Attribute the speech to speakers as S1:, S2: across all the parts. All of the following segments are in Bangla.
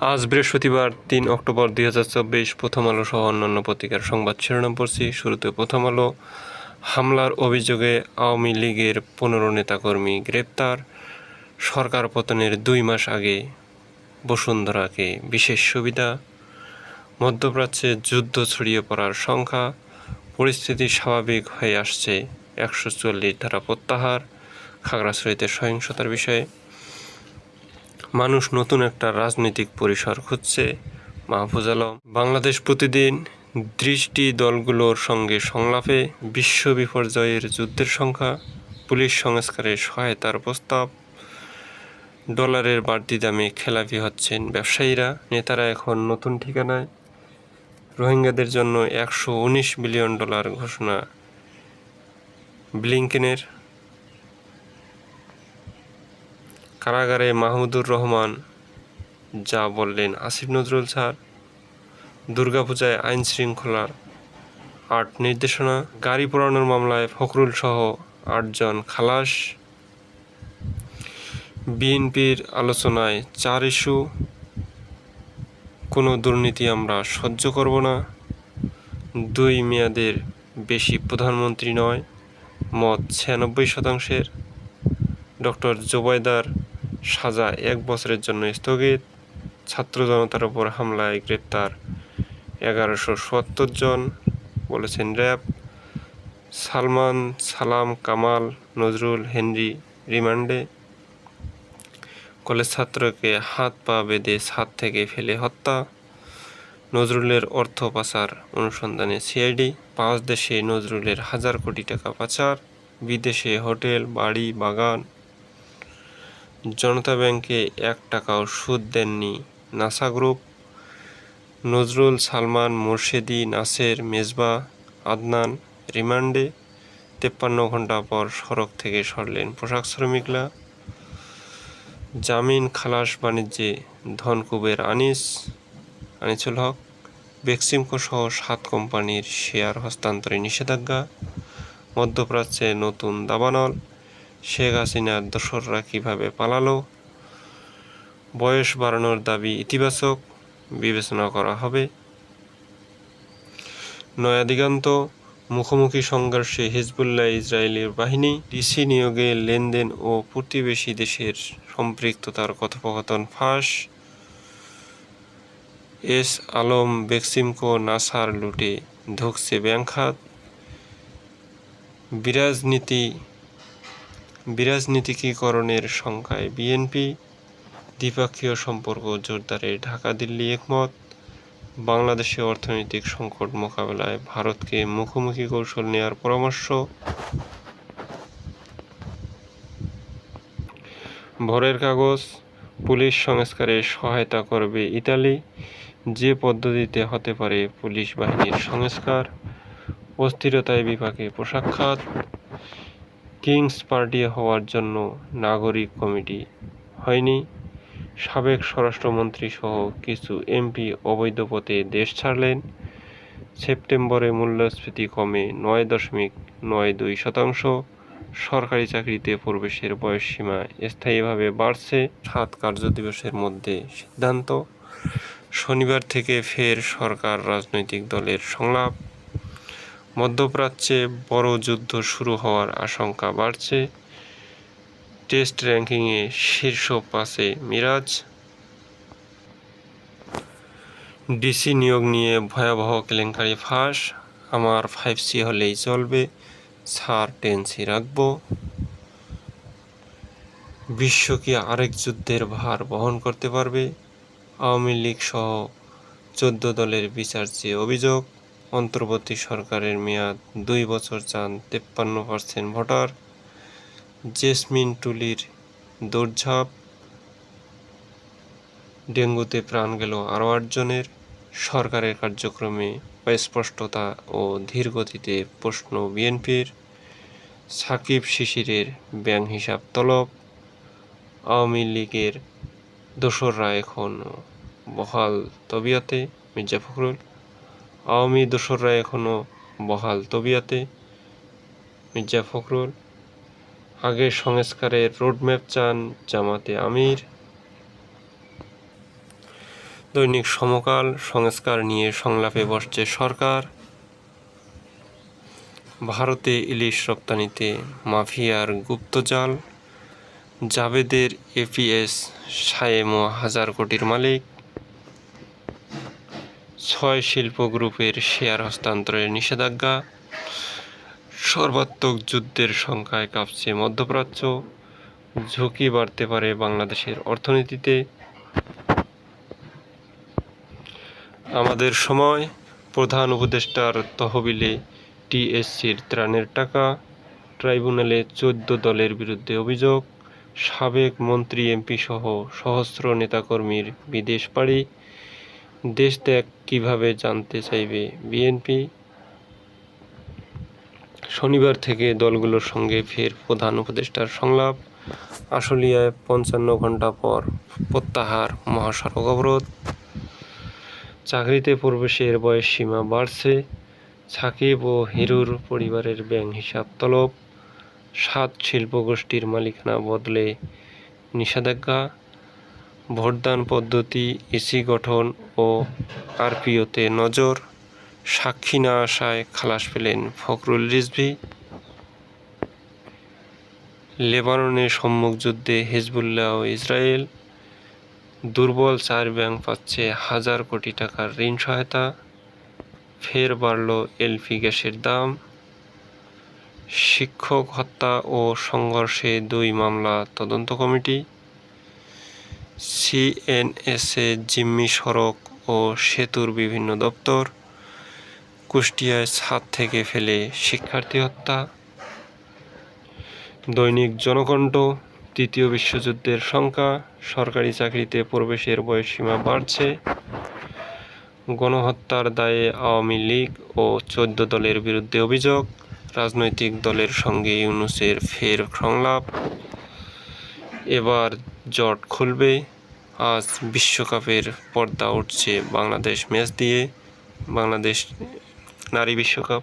S1: আজ বৃহস্পতিবার, তিন অক্টোবর দুই হাজার চব্বিশ, প্রথম আলো সহ অন্যান্য পত্রিকার সংবাদ শিরোনাম পড়ছি। শুরুতে প্রথম আলো, হামলার অভিযোগে আওয়ামী লীগের পনেরো নেতাকর্মী গ্রেপ্তার। সরকার পতনের দুই মাস আগে বসুন্ধরাকে বিশেষ সুবিধা। মধ্যপ্রাচ্যে যুদ্ধ ছড়িয়ে পড়ার সংখ্যা, পরিস্থিতি স্বাভাবিক হয়ে আসছে একশো চল্লিশ ধারা প্রত্যাহার। খাগড়াছড়িতে সহিংসতার বিষয়ে মানুষ নতুন একটা রাজনৈতিক পরিসর খুঁজছে। মাহফুজ আলম, বাংলাদেশ প্রতিদিন দৃষ্টি দলগুলোর সঙ্গে সংলাপে, বিশ্ব বিপর্যয়ের যুদ্ধের সংখ্যা, পুলিশ সংস্কারে সহায়তার প্রস্তাব, ডলারের বাড়তি দামে খেলাপি হচ্ছেন ব্যবসায়ীরা, নেতারা এখন নতুন ঠিকানায়। রোহিঙ্গাদের জন্য একশো উনিশ বিলিয়ন ডলার ঘোষণা ব্লিংকেনের কারাগারে মাহমুদুর রহমান, যা বললেন আসিফ নজরুল স্যার, দুর্গাপূজায় আইন শৃঙ্খলার আট নির্দেশনা, গাড়ি পোড়ানোর মামলায় ফখরুল সহ আটজন খালাস। বিএনপির আলোচনায় চার ইস্যু, কোনো দুর্নীতি আমরা সহ্য করব না। দুই মেয়াদের বেশি প্রধানমন্ত্রী নয়, মত ছিয়ানব্বই শতাংশের। ডক্টর জোবায়দার সাজা এক বছরের জন্য স্থগিত। ছাত্র জনতার উপর হামলায় গ্রেপ্তার এগারোশো সত্তর জন, বলেছেন র্যাব। সালমান সালাম কামাল নজরুল হেনরি রিমান্ডে। কলেজ ছাত্রকে হাত পা বেঁধে ছাদ থেকে ফেলে হত্যা। নজরুলের অর্থ পাচার অনুসন্ধানে সিআইডি। পাঁচ দেশে নজরুলের হাজার কোটি টাকা পাচার। বিদেশে হোটেল, বাড়ি, বাগান জনতা ব্যাংকে এক টাকাও সুদ দেননি। নাসা গ্রুপ, নজরুল সালমান, মুর্শেদি, নাসের, মেজবা, আদনান, রিমান্ডে তেপ্পান্ন ঘণ্টা পর সড়ক থেকে সরলেন পোশাক শ্রমিকরা। জামিন, খালাস বাণিজ্যে ধনকুবের আনিস, আনিসুল হক, বেক্সিমকো সহ সাত কোম্পানির শেয়ার হস্তান্তরে নিষেধাজ্ঞা। মধ্যপ্রাচ্যে নতুন দাবানল। শেখ হাসিনার দোসররা কীভাবে পালালো, বয়স বাড়ানোর দাবি ইতিবাচক বিবেচনা করা হবে। নয়া দিগান্ত, মুখোমুখি সংঘর্ষে হিজবুল্লাহ ইসরায়েলের বাহিনী ডিসি নিয়োগে লেনদেন ও প্রতিবেশী দেশের সম্পৃক্ততার কথোপকথন ফাঁস। এস আলম বেক্সিমকো নাসার লুটে ধুকছে ব্যাংখাত বিরাজনীতি বিরাজনীতিকীকরণের সংখ্যায় বিএনপি দ্বিপাক্ষীয় সম্পর্ক জোরদারে ঢাকা, দিল্লি একমত। বাংলাদেশে অর্থনৈতিক সংকট মোকাবেলায় ভারতকে মুখোমুখি কৌশল নেওয়ার পরামর্শ। ভোরের কাগজ, পুলিশ সংস্কারে সহায়তা করবে ইতালি। যে পদ্ধতিতে হতে পারে পুলিশ বাহিনীর সংস্কার, অস্থিরতায় বিপাকে পোশাক খাত। কিংস পার্টি হওয়ার জন্য নাগরিক কমিটি হয়নি। সাবেক স্বরাষ্ট্রমন্ত্রী সহ কিছু এমপি অবৈধ পথে দেশ ছাড়লেন। সেপ্টেম্বরে মূল্যস্ফীতি কমে নয় দশমিক নয় দুই শতাংশ। সরকারি চাকরিতে প্রবেশের বয়সসীমা স্থায়ীভাবে বাড়ছে। সাত কার্যদিবসের মধ্যে সিদ্ধান্ত। শনিবার থেকে ফের সরকার রাজনৈতিক দলের সংলাপ। মধ্যপ্রাচ্যে বড় যুদ্ধ শুরু হওয়ার আশঙ্কা বাড়ছে। টেস্ট র্যাঙ্কিংয়ে শীর্ষ পাশে মিরাজ। ডিসি নিয়োগ নিয়ে ভয়াবহ কেলেঙ্কারি ফাঁস। আমার ফাইভ সি হলেই চলবে, সার টেন সি রাখব। বিশ্ব কি আরেক যুদ্ধের ভার বহন করতে পারবে? আওয়ামী লীগ সহ চোদ্দ দলের বিচার চেয়ে অভিযোগ। অন্তর্বর্তী সরকারের মেয়াদ দুই বছর চান তেপ্পান্ন পার্সেন্ট ভোটার। জেসমিন টুলির দৌড়ঝাঁপ। ডেঙ্গুতে প্রাণ গেল আরও আটজনের। সরকারের কার্যক্রমে অস্পষ্টতা ও ধীরগতিতে প্রশ্ন বিএনপির। সাকিব শিশিরের ব্যাং হিসাব তলব। আওয়ামী লীগের দোসররা এখন বহাল তবিয়তে। মির্জা ফখরুল আওয়ামী দোসররা এখনও বহাল। তবিয়াতে মির্জা ফখরুল, আগের সংস্কারের রোডম্যাপ চান জামাতে আমির। দৈনিক সমকাল সংস্কার নিয়ে সংলাপে বসছে সরকার। ভারতে ইলিশ রপ্তানিতে মাফিয়ার গুপ্তজাল জাবেদের এপিএস সায়েমো হাজার কোটির মালিক। ছয় শিল্প গ্রুপের শেয়ার হস্তান্তরের নিষেধাজ্ঞা, সর্বাত্মক যুদ্ধের সংখ্যায় কাঁপছে মধ্যপ্রাচ্য, ঝুঁকি বাড়তে পারে বাংলাদেশের অর্থনীতিতে। আমাদের সময়, প্রধান উপদেষ্টার তহবিলে টিএসসির ত্রাণের টাকা, ট্রাইব্যুনালে চোদ্দ দলের বিরুদ্ধে অভিযোগ, সাবেক মন্ত্রী এমপি সহ সহস্র নেতাকর্মীর বিদেশ পাড়ি দেশ ত্যাগ কীভাবে জানতে চাইবে? বিএনপি শনিবার থেকে দলগুলোর সঙ্গে ফের প্রধান উপদেষ্টার সংলাপ। আশুলিয়ায় পঞ্চান্ন ঘণ্টা পর প্রত্যাহার মহাসড়ক অবরোধ। চাকরিতে প্রবেশের বয়স সীমা বাড়ছে। সাকিব ও হিরুর পরিবারের ব্যাংক হিসাব তলব। সাত শিল্পগোষ্ঠীর মালিকানা বদলে নিষেধাজ্ঞা। ভোটদান পদ্ধতি ইসি গঠন ও আরপিওতে নজর, সাক্ষী না আসায় খালাস পেলেন ফখরুল রিজভী। লেবাননের সম্মুখ যুদ্ধে হেজবুল্লাহ ও ইসরায়েল, দুর্বল চার ব্যাংক পাচ্ছে হাজার কোটি টাকার ঋণ সহায়তা, ফের বাড়ল এলপি গ্যাসের দাম, শিক্ষক হত্যা ও সংঘর্ষে দুই মামলা তদন্ত কমিটি। সিএনএসএ জিম্মি সড়ক ও সেতুর বিভিন্ন দপ্তর, কুষ্টিয়ায় ছাদ থেকে ফেলে শিক্ষার্থী হত্যা, দৈনিক জনকণ্ঠ, তৃতীয় বিশ্বযুদ্ধের সংখ্যা, সরকারি চাকরিতে প্রবেশের বয়সসীমা বাড়ছে, গণহত্যার দায়ে আওয়ামী লীগ ও চোদ্দ দলের বিরুদ্ধে অভিযোগ, রাজনৈতিক দলের সঙ্গে ইউনুসের ফের সংলাপ এবার জট খুলবে। আজ বিশ্বকাপের পর্দা উঠছে বাংলাদেশ ম্যাচ দিয়ে। বাংলাদেশ নারী বিশ্বকাপ।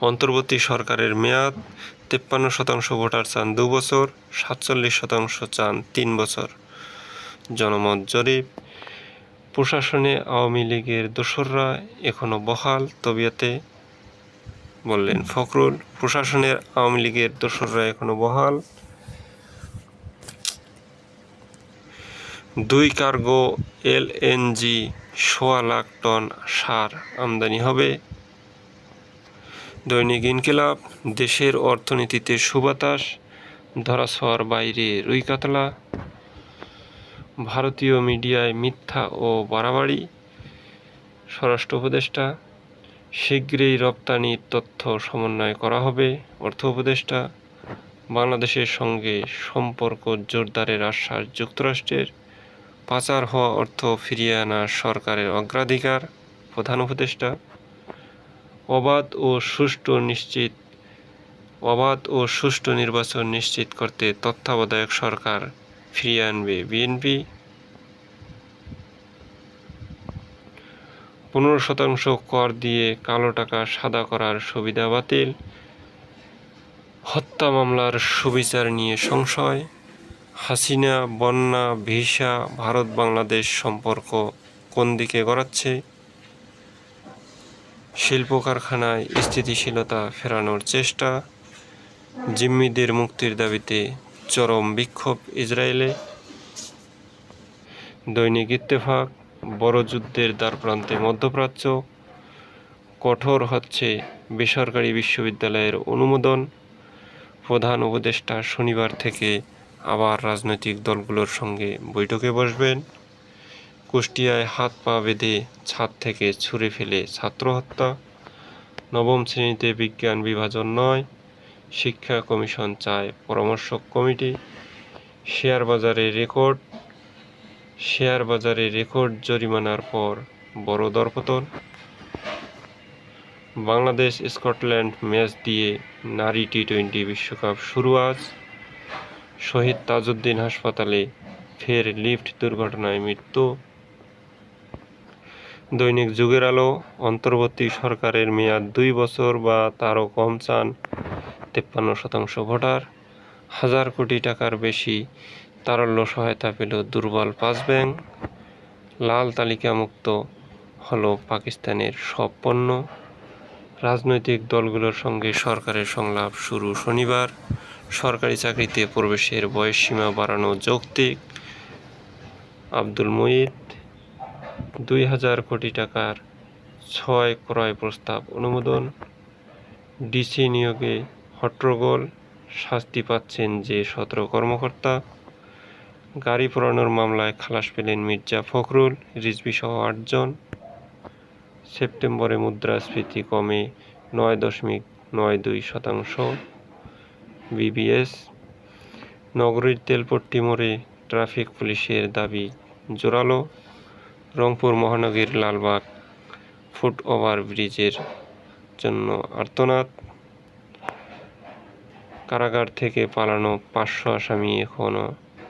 S1: অন্তর্বর্তী সরকারের মেয়াদ, তেপ্পান্ন শতাংশ ভোটার চান দু বছর, সাতচল্লিশ শতাংশ চান তিন বছর। জনমত জরিপ। প্রশাসনে আওয়ামী লীগের দোসররা এখনও বহাল, তবিয়াতে বললেন ফখরুল। প্রশাসনের আওয়ামী লীগের দোসররা এখনও বহাল। দুই কার্গো এলএনজি সোয়া লাখ টন সার আমদানি হবে। দৈনিক ইনকিলাব, দেশের অর্থনীতিতে সুবাতাস, ধরাছোঁয়ার বাইরে রুই কাতলা ভারতীয় মিডিয়ায় মিথ্যা ও বাড়াবাড়ি। স্বরাষ্ট্র উপদেষ্টা, শীঘ্রই রপ্তানির তথ্য সমন্বয় করা হবে। অর্থ উপদেষ্টা, বাংলাদেশের সঙ্গে সম্পর্ক জোরদারের আশ্বাস যুক্তরাষ্ট্রের। পাচার হওয়া অর্থ ফিরিয়ে আনা সরকারের অগ্রাধিকার, প্রধান উপদেষ্টা। অবাধ ও সুষ্ঠু নিশ্চিত, অবাধ ও সুষ্ঠু নির্বাচন নিশ্চিত করতে তত্ত্বাবধায়ক সরকার ফিরিয়ে আনবে বিএনপি। পনেরো শতাংশ কর দিয়ে কালো টাকা সাদা করার সুবিধা বাতিল, হত্যা মামলার সুবিচার নিয়ে সংশয়। হাসিনা, বন্যা, ভিসা, ভারত, বাংলাদেশ সম্পর্ক কোন দিকে গড়াচ্ছে? শিল্প কারখানায় স্থিতিশীলতা ফেরানোর চেষ্টা, জিম্মিদের মুক্তির দাবিতে চরম বিক্ষোভ ইসরায়েলে, দৈনিক ইত্তেফাক, বড় যুদ্ধের দ্বারপ্রান্তে মধ্যপ্রাচ্য, কঠোর হচ্ছে বেসরকারি বিশ্ববিদ্যালয়ের অনুমোদন, প্রধান উপদেষ্টা শনিবার থেকে আবার রাজনৈতিক দলগুলোর সঙ্গে বৈঠকে বসবেন। কুষ্টিয়ায় হাত পা বেঁধে ছাদ থেকে ছুঁড়ে ফেলে ছাত্র হত্যা নবম শ্রেণীতে বিজ্ঞান বিভাজন নয়, শিক্ষা কমিশন চায় পরামর্শক কমিটি। শেয়ার বাজারে রেকর্ড, শেয়ার বাজারে রেকর্ড জরিমানার পর বড় দরপতন। বাংলাদেশ স্কটল্যান্ড ম্যাচ দিয়ে নারী টি টোয়েন্টি বিশ্বকাপ শুরু আজ। শহীদ তাজউদ্দিন হাসপাতালে ফের লিফট দুর্ঘটনায় মৃত্যু। দৈনিক যুগের আলো, অন্তর্বর্তী সরকারের মেয়াদ দুই বছর বা তারও কম চান তেপ্পান্ন শতাংশ ভোটার। হাজার কোটি টাকার বেশি তারল্য সহায়তা পেল দুর্বল পাঁচ ব্যাংক। লাল তালিকামুক্ত হলো পাকিস্তানের সব পণ্য। রাজনৈতিক দলগুলোর সঙ্গে সরকারের সংলাপ শুরু শনিবার। সরকারি চাকরিতে প্রবেশের বয়সসীমা বাড়ানো যৌক্তিক। আব্দুল মুইদ দুই হাজার কোটি টাকার ছয় ক্রয় প্রস্তাব অনুমোদন। ডিসি নিয়োগে হট্টগোল, শাস্তি পাচ্ছেন যে সতেরো কর্মকর্তা। গাড়ি পোড়ানোর মামলায় খালাস পেলেন মির্জা ফখরুল, রিজভি সহ আটজন। সেপ্টেম্বরে মুদ্রাস্ফীতি কমে নয় দশমিক নয় দুই শতাংশ। বিবিএস নগরীর তেলপট্টি মোড়ে ট্রাফিক পুলিশের দাবি জোরালো। রংপুর মহানগরীর লালবাগ ফুট ওভার ব্রিজের জন্য আর্তনাদ। কারাগার থেকে পালানো পাঁচশো আসামি এখনও